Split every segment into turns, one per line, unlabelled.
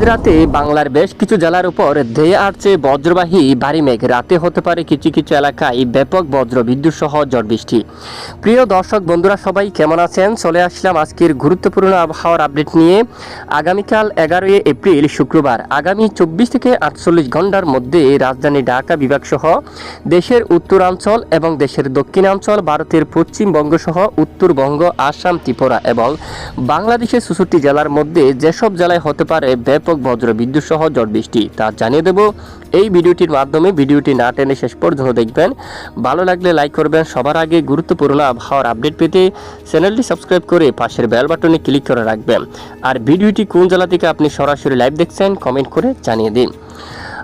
আজ রাতে বাংলার বেশ কিছু জেলার উপর ধেয়ে আসছে বজ্রবাহী ভারী মেঘ। রাতে হতে পারে কিছু কিছু এলাকায় ব্যাপক বজ্র, বিদ্যুৎ সহ ঝড় বৃষ্টি। প্রিয় দর্শক, বন্ধুরা সবাই কেমন আছেন? চলে আসলাম আজকের গুরুত্বপূর্ণ আবহাওয়ার আপডেট নিয়ে। আগামীকাল এগারোই এপ্রিল, শুক্রবার। আগামী চব্বিশ থেকে আটচল্লিশ ঘণ্টার মধ্যে রাজধানী ঢাকা বিভাগ সহ দেশের উত্তরাঞ্চল এবং দেশের দক্ষিণাঞ্চল, ভারতের পশ্চিমবঙ্গ সহ উত্তরবঙ্গ, আসাম, ত্রিপুরা এবং বাংলাদেশের চৌষট্টি জেলার মধ্যে যেসব জেলায় হতে পারে ব্যাপক বজ্র বিদ্যুৎ সহ ঝড় বৃষ্টি। তা জানিয়ে দেব, এই ভিডিওটির মাধ্যমে ভিডিওটি না টেনে শেষ পর্যন্ত দেখবেন। ভালো লাগলে লাইক করবেন। সবার আগে গুরুত্বপূর্ণ আবহাওয়ার আপডেট পেতে চ্যানেলটি সাবস্ক্রাইব করে পাশের বেল বাটনে ক্লিক করে রাখবেন। আর ভিডিওটি কোন জেলা থেকে আপনি সরাসরি লাইভ দেখছেন, কমেন্ট করে জানিয়ে দিন।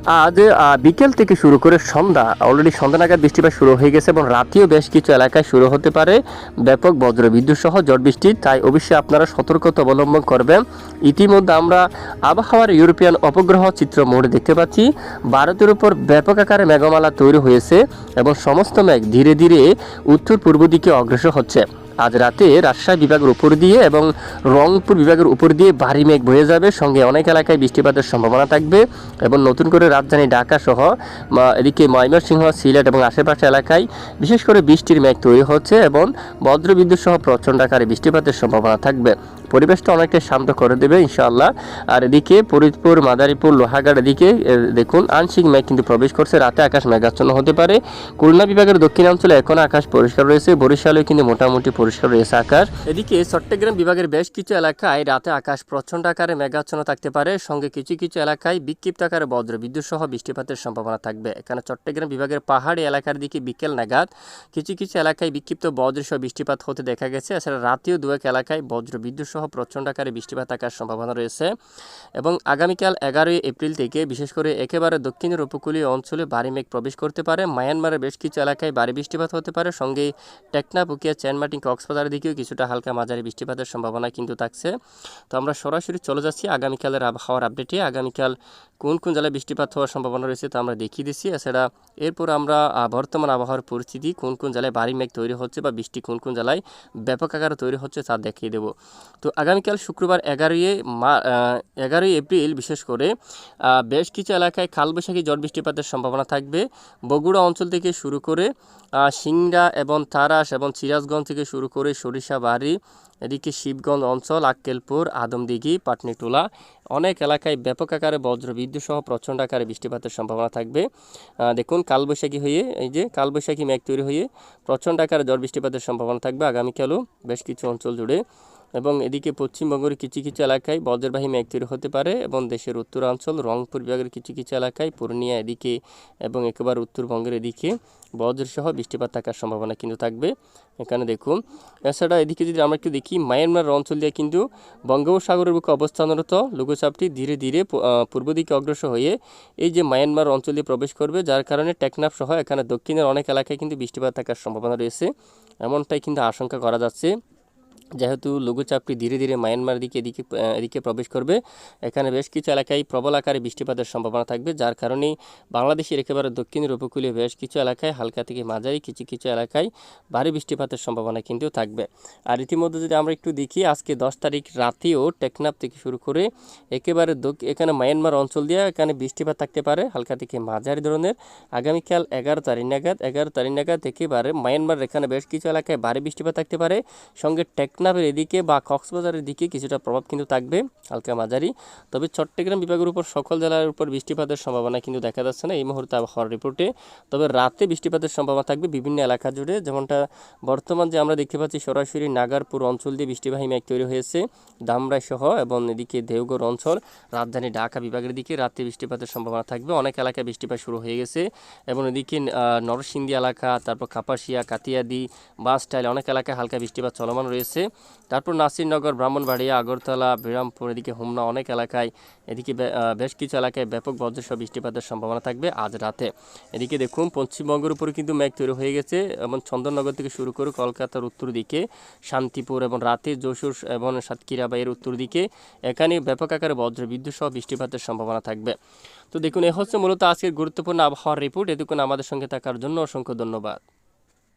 আজ বিকেল থেকে শুরু করে সন্ধ্যা অলরেডি সন্ধ্যা নাগাদ বৃষ্টিপাত শুরু হয়ে গেছে এবং রাতেও বেশ কিছু এলাকায় শুরু হতে পারে ব্যাপক বজ্র বিদ্যুৎ সহ ঝড় বৃষ্টি। তাই অবশ্যই আপনারা সতর্কতা অবলম্বন করবেন। ইতিমধ্যে আমরা আবহাওয়ার ইউরোপিয়ান অপগ্রহ চিত্র মোড়ে দেখতে পাচ্ছি। ভারতের উপর ব্যাপক আকারে মেঘমালা তৈরি হয়েছে এবং সমস্ত মেঘ ধীরে ধীরে উত্তর পূর্ব দিকে অগ্রসর হচ্ছে। আজ রাতে রাজশাহী বিভাগের উপর দিয়ে এবং রংপুর বিভাগের উপর দিয়ে ভারী মেঘ বয়ে যাবে। সঙ্গে অনেক এলাকায় বৃষ্টিপাতের সম্ভাবনা থাকবে এবং নতুন করে রাজধানী ঢাকা সহ এদিকে ময়মনসিংহ, সিলেট এবং আশেপাশে এলাকায় বিশেষ করে বৃষ্টির মেঘ তৈরি হচ্ছে এবং বজ্রবিদ্যুৎ সহ প্রচণ্ড আকারে বৃষ্টিপাতের সম্ভাবনা থাকবে। পরিবেশটা অনেকটা শান্ত করে দেবে, ইনশাআল্লাহ। আর এদিকে ফরিদপুর, মাদারীপুর, লোহাগাড় এদিকে দেখুন, আংশিক মেঘ কিন্তু প্রবেশ করছে। রাতে আকাশ মেঘাচ্ছন্ন হতে পারে। খুলনা বিভাগের দক্ষিণাঞ্চলে এখন আকাশ পরিষ্কার রয়েছে। বরিশালেও কিন্তু মোটামুটি পরিষ্কার রয়েছে আকাশ। এদিকে চট্টগ্রাম বিভাগের বেশ কিছু এলাকায় রাতে আকাশ প্রচণ্ড আকারে মেঘাচ্ছন্ন থাকতে পারে। সঙ্গে কিছু কিছু এলাকায় বিক্ষিপ্ত আকারে বজ্র বিদ্যুৎ সহ বৃষ্টিপাতের সম্ভাবনা থাকবে। এখানে চট্টগ্রাম বিভাগের পাহাড়ি এলাকার দিকে বিকেল নাগাদ কিছু কিছু এলাকায় বিক্ষিপ্ত বজ্র সহ বৃষ্টিপাত হতে দেখা গেছে। এছাড়া রাতেও দু এক এলাকায় বজ্র বিদ্যুৎ সহ প্রচণ্ড আকারে বৃষ্টিপাত থাকার সম্ভাবনা রয়েছে এবং আগামীকাল এগারোই এপ্রিল থেকে, বিশেষ করে একেবারে দক্ষিণের উপকূলীয় অঞ্চলে ভারী মেঘ প্রবেশ করতে পারে। মায়ানমারের বেশ কিছু এলাকায় ভারী বৃষ্টিপাত হতে পারে। সঙ্গে টেকনা পুকিয়া চ্যানমার্টিন কক্সবাজারের দিকেও কিছুটা হালকা মাঝারি বৃষ্টিপাতের সম্ভাবনা কিন্তু থাকছে। তো আমরা সরাসরি চলে যাচ্ছি আগামীকালের আবহাওয়ার আপডেটে। আগামীকাল কোন কোন জেলায় বৃষ্টিপাত হওয়ার সম্ভাবনা রয়েছে তা আমরা দেখিয়ে দিচ্ছি। এছাড়া এরপর আমরা বর্তমান আবহাওয়ার পরিস্থিতি, কোন কোন জেলায় ভারী মেঘ তৈরি হচ্ছে বা বৃষ্টি কোন কোন জেলায় ব্যাপক আকারে তৈরি হচ্ছে তা দেখিয়ে দেবো। তো আগামীকাল শুক্রবার এগারোই মা এগারোই এপ্রিল বিশেষ করে বেশ কিছু এলাকায় কালবৈশাখী ঝড় বৃষ্টিপাতের সম্ভাবনা থাকবে। বগুড়া অঞ্চল থেকে শুরু করে সিংড়া এবং তারাস এবং সিরাজগঞ্জ থেকে শুরু করে সরিষাবাড়ি, এদিকে শিবগঞ্জ অঞ্চল, আক্কেলপুর, আদমদিঘি, পাটনিটোলা, অনেক এলাকায় ব্যাপক আকারে বজ্র বিদ্যুৎ সহ প্রচণ্ড আকারে বৃষ্টিপাতের সম্ভাবনা থাকবে। দেখুন, কালবৈশাখী হয়ে, এই যে কালবৈশাখী মেঘ তৈরি হয়ে প্রচণ্ড আকারে ঝড় বৃষ্টিপাতের সম্ভাবনা থাকবে আগামীকালও বেশ কিছু অঞ্চল জুড়ে। এবং এদিকে পশ্চিমবঙ্গের কিছু কিছু এলাকায় বজ্রবাহী মেঘ তৈরি হতে পারে এবং দেশের উত্তরাঞ্চল, রংপুর বিভাগের কিছু কিছু এলাকায় পূর্ণিয়া এদিকে এবং একেবারে উত্তরবঙ্গের এদিকে বজ্রসহ বৃষ্টিপাত থাকার সম্ভাবনা কিন্তু থাকবে। এখানে দেখুন, এছাড়া এদিকে যদি আমরা একটু দেখি, মায়ানমার অঞ্চল দিয়ে কিন্তু বঙ্গোপসাগরের বুকে অবস্থানরত লঘুচাপটি ধীরে ধীরে পূর্ব দিকে অগ্রসর হয়ে এই যে মায়ানমার অঞ্চল দিয়ে প্রবেশ করবে, যার কারণে টেকনাফ সহ এখানে দক্ষিণের অনেক এলাকায় কিন্তু বৃষ্টিপাত থাকার সম্ভাবনা রয়েছে। এমনটাই কিন্তু আশঙ্কা করা যাচ্ছে। যেহেতু লঘুচাপটি ধীরে ধীরে মায়ানমার দিকে এদিকে এদিকে প্রবেশ করবে, এখানে বেশ কিছু এলাকায় প্রবল আকারে বৃষ্টিপাতের সম্ভাবনা থাকবে, যার কারণে বাংলাদেশের একেবারে দক্ষিণের উপকূলীয় বেশ কিছু এলাকায় হালকা থেকে মাঝারি কিছু কিছু এলাকায় ভারী বৃষ্টিপাতের সম্ভাবনা কিন্তু থাকবে। আর ইতিমধ্যে যদি আমরা একটু দেখি, আজকে দশ তারিখ রাতেও টেকনাপ থেকে শুরু করে একেবারে এখানে মায়ানমার অঞ্চল দিয়ে এখানে বৃষ্টিপাত থাকতে পারে, হালকা থেকে মাঝারি ধরনের। আগামীকাল এগারো তারিখ নাগাদ, এগারো তারিখ নাগাদ একেবারে মায়ানমার এখানে বেশ কিছু এলাকায় ভারী বৃষ্টিপাত থাকতে পারে। সঙ্গে টেকনাফের এদিকে বা কক্সবাজারের দিকে কিছুটা প্রভাব কিন্তু থাকবে হালকা মাঝারি। তবে চট্টগ্রাম বিভাগের উপর সকল জেলার উপর বৃষ্টিপাতের সম্ভাবনা কিন্তু দেখা যাচ্ছে না। এই মুহূর্তে আবহাওয়ার রিপোর্টে। তবে রাতে বৃষ্টিপাতের সম্ভাবনা থাকবে বিভিন্ন এলাকা জুড়ে। যেমনটা বর্তমান যে আমরা দেখতে পাচ্ছি, সরাসরি নাগারপুর অঞ্চল দিয়ে বৃষ্টিবাহী মেঘ তৈরি হয়েছে দামরাই সহ এবং এদিকে দেওঘর অঞ্চল, রাজধানী ঢাকা বিভাগের দিকে রাতে বৃষ্টিপাতের সম্ভাবনা থাকবে। অনেক এলাকায় বৃষ্টিপাত শুরু হয়ে গেছে এবং এদিকে নরসিংদী এলাকা, তারপর কাপাসিয়া, কাতিয়াদি বাসটাইল অনেক এলাকায় হালকা বৃষ্টিপাত চলমান রয়েছে। তারপর নাসিরনগর, ব্রাহ্মণবাড়িয়া, আগরতলা, বিরামপুর, এদিকে হোমনা অনেক এলাকায়, এদিকে বেশ কিছু এলাকায় ব্যাপক বজ্রসহ বৃষ্টিপাতের সম্ভাবনা থাকবে আজ রাতে। এদিকে দেখুন, পশ্চিমবঙ্গের উপরে কিন্তু মেঘ তৈরি হয়ে গেছে। এবং চন্দননগর থেকে শুরু করে কলকাতার উত্তর দিকে, শান্তিপুর এবং রাতে যশোর এবং সাতক্ষীরা বা এর উত্তর দিকে, এখানে ব্যাপক আকারে বজ্র বিদ্যুৎ সহ বৃষ্টিপাতের সম্ভাবনা থাকবে। তো দেখুন, এ হচ্ছে মূলত আজকের গুরুত্বপূর্ণ আবহাওয়ার রিপোর্ট এতক্ষণ আমাদের সঙ্গে থাকার জন্য অসংখ্য ধন্যবাদ।